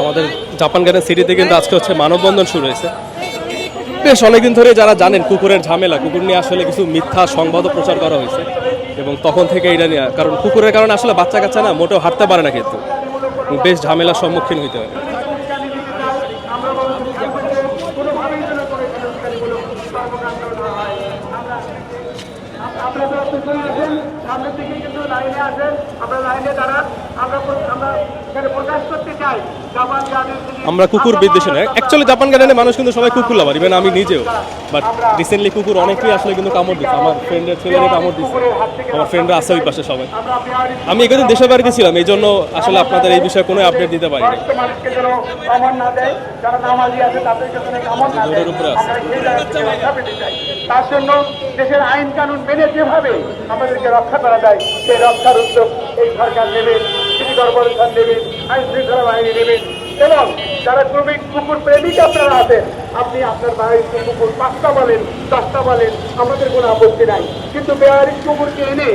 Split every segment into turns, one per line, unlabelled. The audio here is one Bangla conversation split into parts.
আমাদের জাপান গার্ডেন সিটিতে কিন্তু আজকে হচ্ছে মানববন্ধন শুরু হয়েছে। বেশ অনেকদিন ধরে যারা জানেন কুকুরের ঝামেলা, কুকুর নিয়ে আসলে কিছু মিথ্যা সংবাদও প্রচার করা হয়েছে এবং তখন থেকে এটা নিয়ে, কারণ কুকুরের কারণে আসলে বাচ্চা কাচ্চা না, মোটেও হাঁটতে পারে না কিন্তু। বেশ ঝামেলার সম্মুখীন হইতে হয়।
আমরা প্রকাশ করতে চাই।
আমরা কুকুর বিদ্বেষী নয়। অ্যাকচুয়ালি জাপান গার্ডেনে মানুষ কিন্তু সবাই কুকুর লাভার ইভেন আমি নিজেও। বাট রিসেন্টলি কুকুর অনেকেই আসলে কিন্তু কামড় দিচ্ছে। আমার ফ্রেন্ডের ছেলেরও কামড় দিচ্ছে। আমার ফ্রেন্ডরা আছে ওই পাশে সবাই। আমি এখানে দেশের বাড়িতে ছিলাম এই জন্য আসলে আপনাদের এই বিষয়ে কোনো আপডেট দিতে পারি না
না না তার জন্য দেশের আইন কানুন মেনে যেভাবে আমাদেরকে রক্ষা করা যায়, সেই রক্ষার উদ্যোগ এই সরকার নেবেন সিটি কর্পোরেশন নেবেন আইন শৃঙ্খলা বাহিনী নেবেন এবং যারা শ্রমিক, কুকুর প্রেমিক আপনারা আছেন, আপনি আপনার বাড়ির কুকুর পাঁচটা বলেন দশটা বলেন আমাদের কোনো আপত্তি নাই। কিন্তু বেহারিক কুকুরকে এনে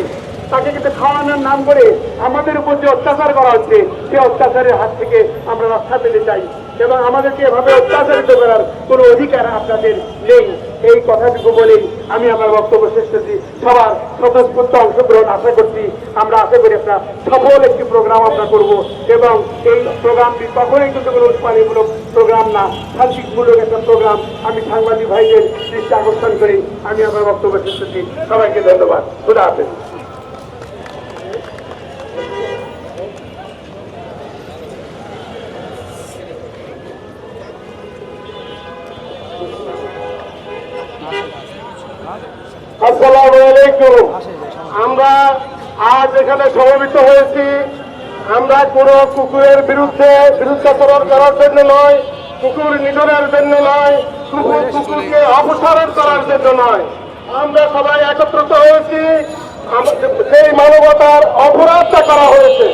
তাকে কিন্তু খাওয়ানোর নাম করে আমাদের উপর যে অত্যাচার করা হচ্ছে, সেই অত্যাচারের হাত থেকে আমরা রক্ষা পেতে চাই। এবং আমাদেরকে এভাবে অত্যাচারিত করার কোনো অধিকার আপনাদের নেই। এই কথাটুকু বলেই আমি আমার বক্তব্য শেষ করছি। সবার স্বতঃস্ফূর্ত অংশগ্রহণ আশা করছি। আমরা আশা করি একটা সফল একটি প্রোগ্রাম আমরা করব এবং এই প্রোগ্রামটি কখনোই কিন্তু কোনো উৎপাদীমূলক প্রোগ্রাম না। সাংস্কৃতিকমূলক একটা প্রোগ্রাম আমি সাংবাদিক ভাইদের দৃষ্টি আকর্ষণ করি। আমি আমার বক্তব্য শেষ করছি। সবাইকে ধন্যবাদ। খুদা হাফেজ। আসসালামু আলাইকুম। আমরা আজ এখানে সমবেত হয়েছি। আমরা কোনো কুকুরের বিরুদ্ধে বিরুদ্ধাচরণ করার জন্য নয়, কুকুর নিধনের জন্য নয়, কুকুর কুকুরকে অপসারণ করার জন্য নয়। আমরা সবাই একত্রিত হয়েছি সেই মানবতার অপরাধটা করা হয়েছে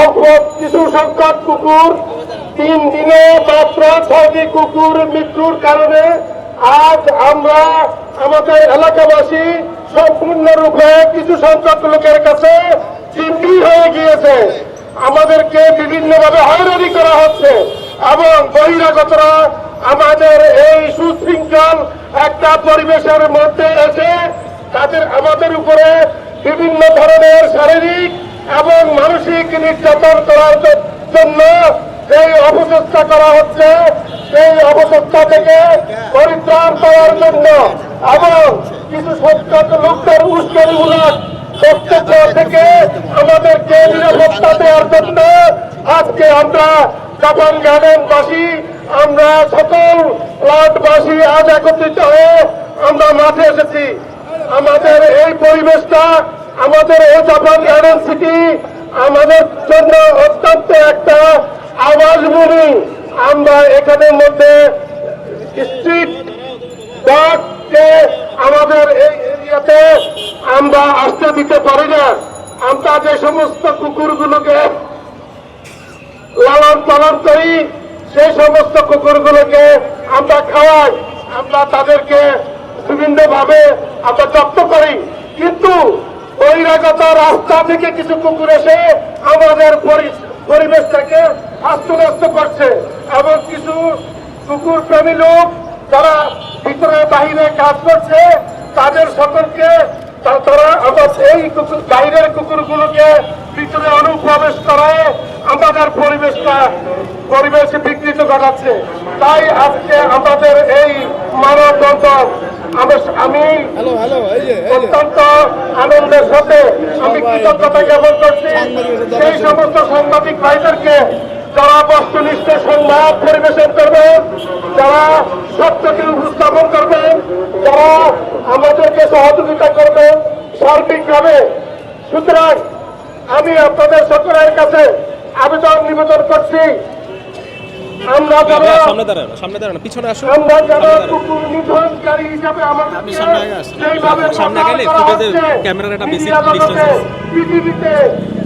অল্প কিছু সংখ্যক কুকুর, তিন দিনে মাত্র ছয়টি কুকুর মৃত্যুর কারণে আজ আমরা আমাদের এলাকাবাসী সম্পূর্ণরূপে কিছু সংখ্যক লোকের কাছে চিন্তি হয়ে গিয়েছে। আমাদেরকে বিভিন্নভাবে হয়রানি করা হচ্ছে এবং বহিরাগতরা আমাদের এই সুশৃঙ্খল একটা পরিবেশের মধ্যে এসে তাদের আমাদের উপরে বিভিন্ন ধরনের শারীরিক এবং মানসিক নির্যাতন করার জন্য এই অপচেষ্টা করা হচ্ছে। সেই অপচেষ্টা থেকে পরিত্রাণ পাওয়ার জন্য এবং কিছু সংখ্যক লোকদের উস্কানিমূলক বক্তব্য থেকে আমাদেরকে নিরাপত্তা দেওয়ার জন্য আজকে আমরা জাপান গার্ডেনবাসী আমরা সকল প্লটবাসী আজ একত্রিত হয়ে আমরা মাঠে এসেছি। আমাদের এই পরিবেশটা, আমাদের এই জাপান গার্ডেন সিটি আমাদের জন্য অত্যন্ত একটা আওয়াজ ভূমি আমরা এখানের মধ্যে স্ট্রিট ডগকে আমাদের এই এরিয়াতে আমরা আসতে দিতে পারি না। আমরা যে সমস্ত কুকুরগুলোকে লালন পালন করি সেই সমস্ত কুকুরগুলোকে আমরা খাওয়াই, আমরা তাদেরকে বিভিন্ন ভাবে আমরা যত্ন করি। কিন্তু বহিরাগত রাস্তা থেকে কিছু কুকুর এসে আমাদের পরি- পরিবেশটাকে আস্তব্যস্ত করছে। এবং কিছু কুকুর প্রেমী লোক যারা ভিতরে বাহিরে কাজ করছে তাদের সকলকে তারা আমার এই কুকুর বাইরের কুকুরগুলোকে ভিতরে অনুপ্রবেশ করায় আমাদের পরিবেশটা পরিবেশ বিকৃত ঘটাচ্ছে। তাই আজকে আমাদের এই মানববন্ধন আমি- আমি অত্যন্ত আনন্দের সাথে আমি কৃতজ্ঞতা জ্ঞাপন করছি। সেই সমস্ত সাংবাদিক ভাইদেরকে যারা বস্তুনিষ্ঠ সংবাদ পরিবেশন করবেন যারা সত্যকে উপস্থাপন করবেন যারা আমাদেরকে সহযোগিতা করবেন সার্বিকভাবে। সুতরাং আমি আপনাদের সকলের কাছে আবেদন নিবেদন করছি। আমরা যারা
সামনে দাঁড়ানো সামনে দাঁড়ানো পিছনে আসো
আমরা যারা কুকুর নিধনকারী হিসাবে সেইভাবে
সামনে গেলে ফুটেজের ক্যামেরার একটা বেশি
মিডিয়া জগতে,
distance আছে।
পৃথিবীতে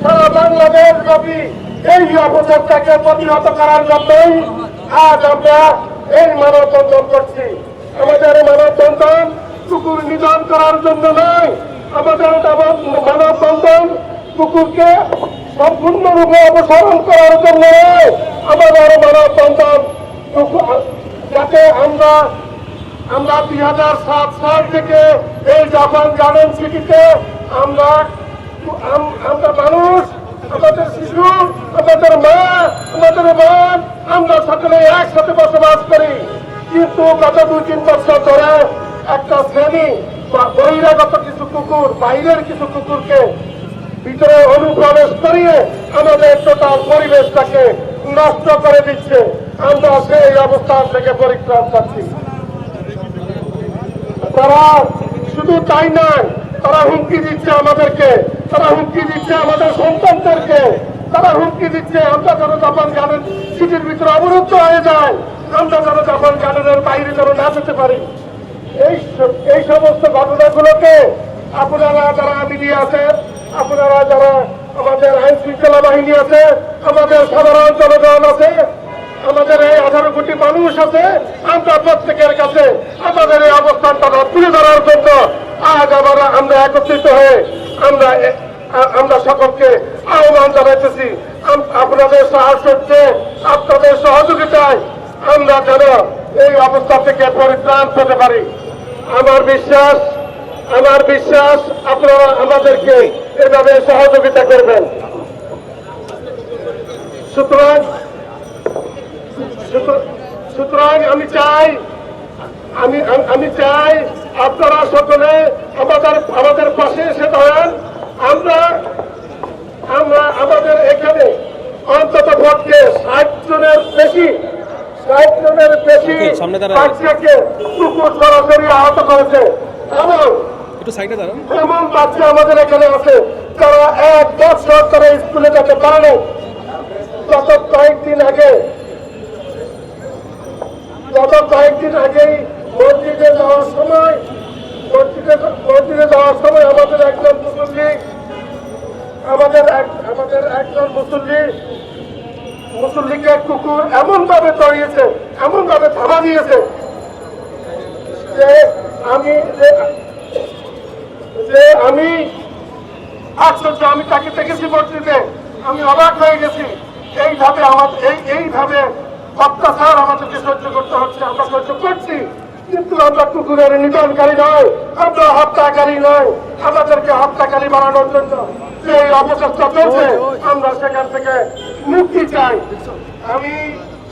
সারা বাংলাদেশ ব্যাপী এই অপচেষ্টাকে প্রতিহত করার জন্যই আজ আমরা এই মানববন্ধন করছি। আমাদের মানববন্ধন কুকুর নিধন করার জন্য নয়, আমাদের মানববন্ধন কুকুরকে সম্পূর্ণরূপে অপসারণ করার জন্য নয়, আমাদের মানব বন্ধন কুকুর- যাতে আমরা আমরা দুই হাজার সাত সাল থেকে এই জাপান গার্ডেন সিটিতে আমরা আম- আমরা মানুষ আমাদের শিশু আমাদের মা আমাদের বোন আমরা সকলে একসাথে বসবাস করি। কিন্তু গত দুই, তিন বছর ধরে একটা শ্রেণি বহিরাগত কিছু কুকুর, বাইরের কিছু কুকুরকে ভিতরে অনুপ্রবেশ করিয়ে আমাদের টোটাল পরিবেশটাকে নষ্ট করে দিচ্ছে। আমরা সেই অবস্থান থেকে পরিত্রাণ পাচ্ছি। তারা শুধু তাই নয়, তারা হুমকি দিচ্ছে আমাদেরকে, তারা হুমকি দিচ্ছে আমাদের সন্তানদেরকে। তারা হুমকি দিচ্ছে, আমরা যেন জাপান গার্ডেন সিটির ভিতরে অবরুদ্ধ হয়ে যায় আমরা যেন জাপান গার্ডেনের বাইরে যেন না যেতে পারি। এই এই সমস্ত ঘটনাগুলোকে আপনারা যারা মিডিয়া আছেন আপনারা যারা আমাদের আইন শৃঙ্খলা বাহিনী আছে, আমাদের সাধারণ জনগণ আছে, আমাদের এই আঠারো কোটি মানুষ আছে, আমরা প্রত্যেকের কাছে আমাদের এই অবস্থানটা তুলে ধরার জন্য আজ আমরা আমরা একত্রিত হয়ে আমরা আমরা সকলকে আহ্বান জানাইতেছি আপনাদের সাহায্যে আপনাদের সহযোগিতায় আমরা যেন এই অবস্থা থেকে পরিত্রাণ পেতে পারি। আমার বিশ্বাস আমার বিশ্বাস, আপনারা আমাদেরকে এভাবে সহযোগিতা করবেন। সুতরাং, সুতরাং- আমি চাই, আমি- আমি চাই আপনারা সকলে আমাদের আমাদের পাশে এসে দাঁড়ান। আমরা আমরা আমাদের এখানে অন্তত ভোটকে ষাট জনের বেশি ষাট জনের বেশি। বাচ্চাকে কুকুর সরাসরি আহত করেছে এবং
একটু সাইডে দাঁড়ান
এমন বাচ্চা আমাদের এখানে আছে তারা এক বছর ধরে স্কুলে যেতে পারে না। গত কয়েকদিন আগে গত কয়েকদিন আগেই মসজিদে যাওয়ার সময় মসজিদে মসজিদে যাওয়ার সময় আমাদের একজন মুসল্লি আমাদের এক- আমাদের একজন মুসল্লি, মুসল্লিকে কুকুর এমন ভাবে তড়িয়েছে এমন ভাবে থামা দিয়েছে যে আমি, যে- আমি আশ্চর্য আমি তাকে দেখেছি মসজিদে আমি অবাক হয়ে গেছি। এইভাবে আমার, এই, এইভাবে অত্যাচার আমাদেরকে সহ্য করতে হচ্ছে, আমরা সহ্য করছি, কিন্তু আমরা কুকুরের নিধনকারী নয়, আমরা হত্যাকারী নয়, আমাদেরকে হত্যাকারী বানানোর জন্য যে এই অপচেষ্টা চলছে আমরা সেখান থেকে মুক্তি চাই। আমি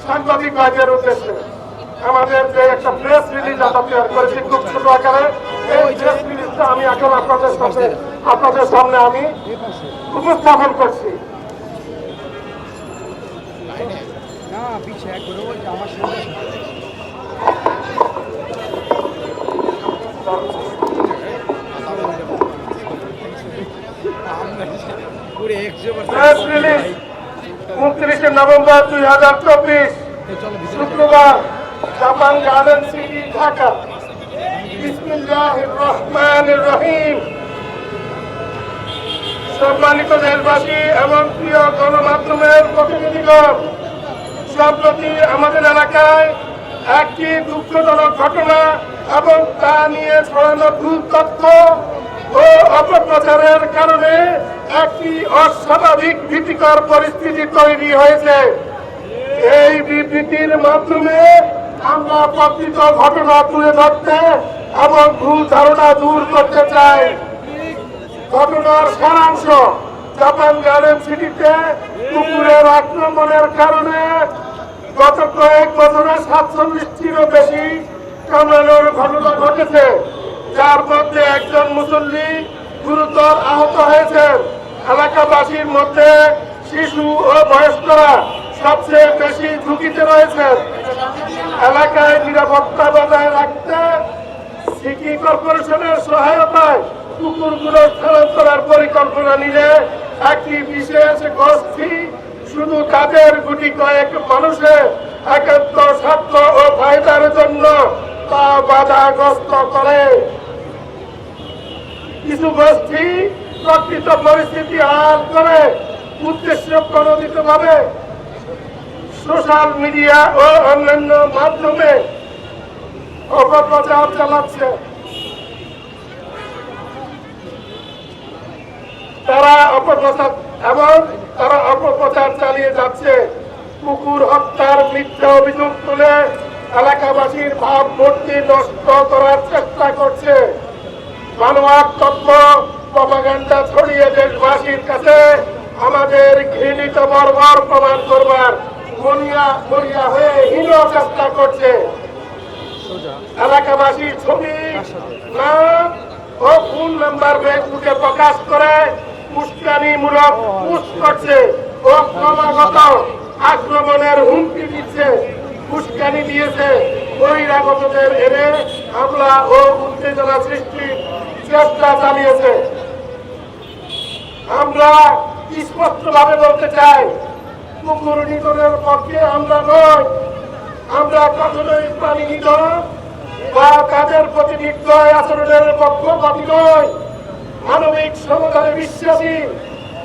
সাংবাদিক ভাইদের উদ্দেশ্যে আমাদের যে একটা প্রেস রিলিজ আমরা তৈরি করেছি খুব ছোট আকারে এই প্রেস রিলিজটা আমি এখন আপনাদের সামনে আপনাদের সামনে আমি উপস্থাপন করছি।
না পিছে করে বলছে আমার
উনত্রিশে নভেম্বর দুই হাজার চব্বিশ। শুক্রবার Japan garden city, Dhaka. Rahman Rahim. সম্মানিত দেশবাসী এবং প্রিয় গণমাধ্যমের প্রতিনিধিগণ, সম্প্রতি আমাদের এলাকায় একটি দুঃখজনক ঘটনা এবং তা নিয়ে ছড়ানো ভুল তথ্য ও অপপ্রচারের কারণে একটি অস্বাভাবিক ভীতিকর পরিস্থিতি তৈরি হয়েছে। এই বিবৃতির মাধ্যমে আমরা প্রকৃত ঘটনা তুলে ধরতে এবং ভুল ধারণা দূর করতে চাই। ঘটনার সারাংশ জাপান গার্ডেন সিটিতে কুকুরের আক্রমণের কারণে গত কয়েক বছরে সাতচল্লিশটিরও বেশি কামড়ানোর ঘটনা ঘটেছে। যার মধ্যে একজন মুসল্লি গুরুতর আহত হয়েছেন। এলাকাবাসীর মধ্যে শিশু ও বয়স্করা সবচেয়ে বেশি ঝুঁকিতে রয়েছেন। এলাকায় নিরাপত্তা বজায় রাখতে সিটি কর্পোরেশনের সহায়তায় কুকুরগুলো স্থানান্তরের পরিকল্পনা নিলে একটি বিশেষ গোষ্ঠী শুধু তাদের গুটি কয়েক মানুষের একান্ত স্বার্থ ও ফায়দার জন্য তা বাধাগ্রস্ত করে। কিছু গোষ্ঠী প্রকৃত পরিস্থিতি আড়াল করে উদ্দেশ্য প্রণোদিত ভাবে সোশ্যাল মিডিয়া ও অন্যান্য মাধ্যমে অপপ্রচার চালাচ্ছে। তারা অপপ্রচার এবং তারা অপপ্রচার চালিয়ে যাচ্ছে। কুকুর হত্যার মিথ্যা অভিযোগ তুলে এলাকাবাসীর ভাবমূর্তি নষ্ট করার চেষ্টা করছে। মানবাক তত্ত্ব প্রপাগান্ডা ছড়িয়ে দেশবাসীর কাছে আমাদের ঘৃণিত বর্বর প্রমাণ করবার মরিয়া মরিয়া হয়ে হীন চেষ্টা করছে। এলাকাবাসীর ছবি নাম ও ফোন নাম্বার ফেসবুকে প্রকাশ করে উস্কানিমূলক পোস্ট করছে। ও ক্রমাগত আক্রমণের হুমকি দিচ্ছে। উস্কানি দিয়েছে। বহিরাগতদের এনে হামলা ও উত্তেজনা সৃষ্টির চেষ্টা চালিয়েছে আমরা স্পষ্টভাবে বলতে চাই, কুকুর নিধনের পক্ষে আমরা নয় আমরা কখনোই প্রাণী নিধন বা তাদের প্রতি নির্দয় আচরণের পক্ষপাতী নয় মানবিক সমাধানে বিশ্বাসী,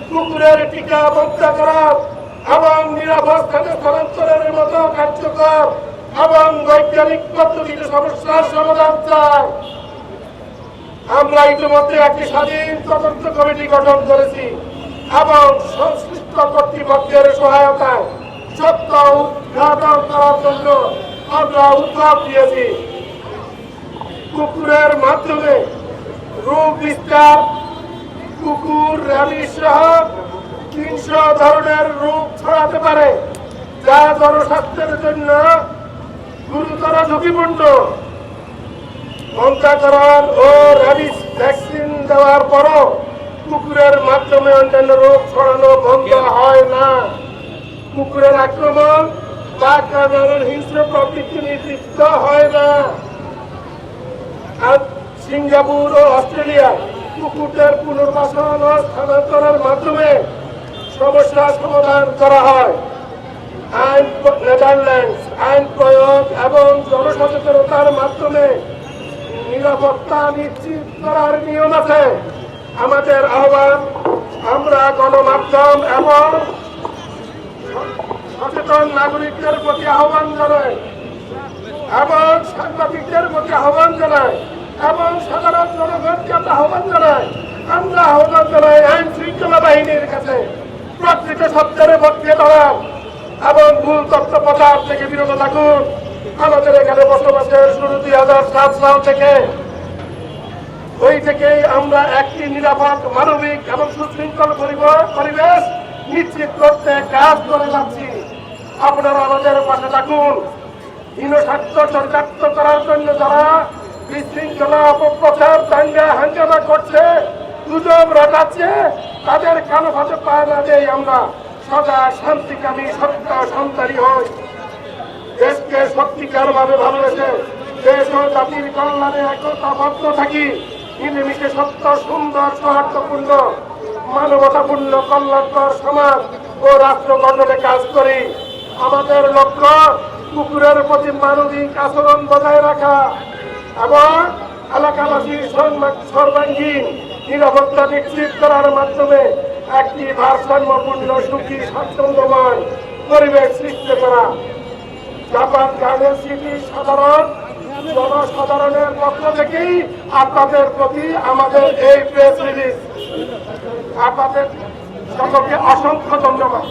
কুকুরের টিকা হত্যা করা এবং নিরাপদ স্থানে স্থানান্তরের মতো কার্যকর এবং বৈজ্ঞানিক পদ্ধতিতে সমস্যার সমাধান চাই। আমরা ইতিমধ্যে একটি স্বাধীন তদন্ত কমিটি গঠন করেছি এবং সংশ্লিষ্ট কর্তৃপক্ষের সহায়তায় সত্য উদ্ঘাটন করার জন্য আমরা উদ্যোগ দিয়েছি। কুকুরের মাধ্যমে রোগ বিস্তার, কুকুর র্যাবিস সহ তিনশো ধরনের রোগ ছড়াতে পারে, যা জনস্বাস্থ্যের জন্য গুরুতর ঝুঁকিপূর্ণ। মন্ত্রাকরণ ও র্যাবিস ভ্যাকসিন দেওয়ার পরও কুকুরের মাধ্যমে অন্যান্য রোগ ছড়ানো বন্ধ হয় না। কুকুরের আক্রমণ বা কারণের হিংস্র প্রকৃতি নির্দিষ্ট হয় না। আর সিঙ্গাপুর ও অস্ট্রেলিয়া কুকুরদের পুনর্বাসন ও স্থানান্তরের মাধ্যমে সমস্যার সমাধান করা হয়। আইন নেদারল্যান্ডস আইন প্রয়োগ এবং জনসচেতনতার মাধ্যমে নিরাপত্তা নিশ্চিত করার নিয়ম আছে। আমাদের আহ্বান, আমরা গণমাধ্যম এবং সচেতন নাগরিকদের প্রতি আহ্বান জানাই এবং সাংবাদিকদের প্রতি আহ্বান জানাই এবং সাধারণ জনগণকে আহ্বান জানাই। আমরা আহ্বান জানাই আইন শৃঙ্খলা বাহিনীর কাছে। প্রকৃত সত্যের পক্ষে দাঁড়ান এবং ভুল তথ্য প্রচার থেকে বিরত থাকুন। আমাদের এখানে বসবাসের শুরু দুই হাজার সাত সাল থেকে। ওই থেকেই আমরা একটি নিরাপদ মানবিক এবং সুশৃঙ্খল পরিব- পরিবেশ নিশ্চিত করতে কাজ করে যাচ্ছি। আপনারা আমাদের পাশে থাকুন। হীনস্বার্থ চরিতার্থ করার জন্য যারা বিশৃঙ্খলা অপপ্রচার দাঙ্গা হাঙ্গামা করছে গুজব রটাচ্ছে, তাদের কালো ভাতে পা না দিয়ে আমরা সদা শান্তিকামী সত্য সন্তানী হই। দেশকে সত্যিকার ভাবে ভালোবেসে দেশ ও জাতির কল্যাণে একতাবদ্ধ থাকি। মিলেমিশে সত্য, সুন্দর, সৌহার্দ্যপূর্ণ, মানবতাপূর্ণ, কল্যাণকর সমাজ ও রাষ্ট্র গঠনে কাজ করি। আমাদের লক্ষ্য কুকুরের প্রতি মানবিক আচরণ বজায় রাখা এবং এলাকাবাসীর সর্বা- সর্বাঙ্গীন নিরাপত্তা নিশ্চিত করার মাধ্যমে একটি ভারসাম্যপূর্ণ, সুখী স্বাচ্ছন্দ্যময় পরিবেশ সৃষ্টি করা। জাপান গার্ডেন সিটি সাধারণ জনসাধারণের পক্ষ থেকেই আপনাদের প্রতি আমাদের এই প্রেস রিলিজ আপনাদের সকলকে অসংখ্য ধন্যবাদ।